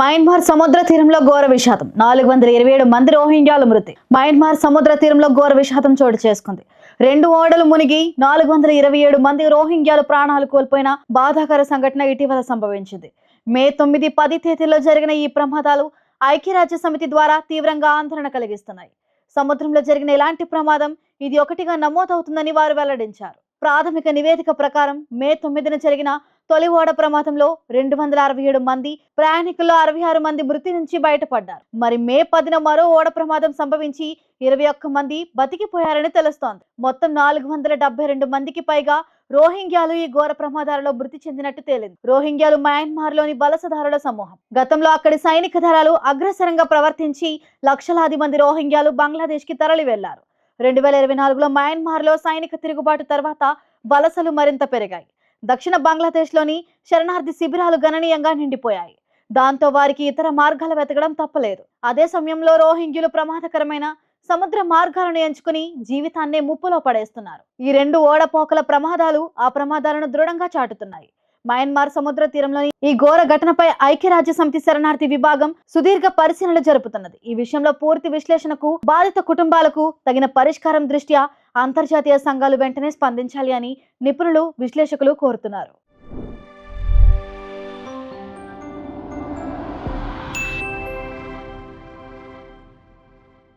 Myanmar సముద్ర తీరంలో ఘోర విషాదం. నాలుగు వందల ఇరవై ఏడు మంది రోహింగ్యాలు మృతి. మయన్మార్ సముద్ర తీరంలో ఘోర విషాదం చోటు చేసుకుంది. రెండు ఓడలు మునిగి నాలుగు వందల ఇరవై ఏడు మంది రోహింగ్యాలు ప్రాణాలు కోల్పోయిన బాధాకర సంఘటన ఇటీవల సంభవించింది. మే తొమ్మిది పది తేదీలో జరిగిన ఈ ప్రమాదాలు ఐక్యరాజ్య సమితి ద్వారా తీవ్రంగా ఆందోళన కలిగిస్తున్నాయి. సముద్రంలో జరిగిన ఇలాంటి ప్రమాదం? ఇది ఒకటిగా నమోదవుతుందని వారు వెల్లడించారు. ప్రాథమిక నివేదిక ప్రకారం మే తొమ్మిదిన జరిగిన తొలి ఓడ ప్రమాదంలో రెండు వందల అరవై ఏడు మంది ప్రయాణికుల్లో అరవై ఆరు మంది మృతి నుంచి బయటపడ్డారు. మరి మే పదిన మరో ఓడ ప్రమాదం సంభవించి ఇరవై ఒక్క మంది బతికిపోయారని తెలుస్తోంది. మొత్తం నాలుగు వందల డెబ్బై రెండు మందికి పైగా రోహింగ్యాలు ఈ ఘోర ప్రమాదాలలో మృతి చెందినట్టు తేలింది. రోహింగ్యాలు మయన్మార్లోని వలసదారుల సమూహం. గతంలో అక్కడి సైనిక దళాలు అగ్రసరంగా ప్రవర్తించి లక్షలాది మంది రోహింగ్యాలు బంగ్లాదేశ్కి తరలి వెళ్ళారు రెండు వేల ఇరవై నాలుగులో మయన్మార్లో సైనిక తిరుగుబాటు తర్వాత వలసలు మరింత పెరిగాయి. దక్షిణ బంగ్లాదేశ్లోని శరణార్థి శిబిరాలు గణనీయంగా నిండిపోయాయి. దాంతో వారికి ఇతర మార్గాలు వెతకడం తప్పలేదు. అదే సమయంలో రోహింగ్యులు ప్రమాదకరమైన సముద్ర మార్గాలను ఎంచుకుని జీవితాన్నే ముప్పులో పడేస్తున్నారు. ఈ రెండు ఓడపోకల ప్రమాదాలు ఆ ప్రమాదాలను దృఢంగా చాటుతున్నాయి. మయన్మార్ సముద్ర తీరంలోని ఈ ఘోర ఘటనపై ఐక్యరాజ్య సమితి శరణార్థి విభాగం సుదీర్ఘ పరిశీలనలు జరుపుతున్నది. ఈ విషయంలో పూర్తి విశ్లేషణకు బాధిత కుటుంబాలకు తగిన పరిష్కారం దృష్ట్యా అంతర్జాతీయ సంఘాలు వెంటనే స్పందించాలి అని నిపుణులు విశ్లేషకులు కోరుతున్నారు.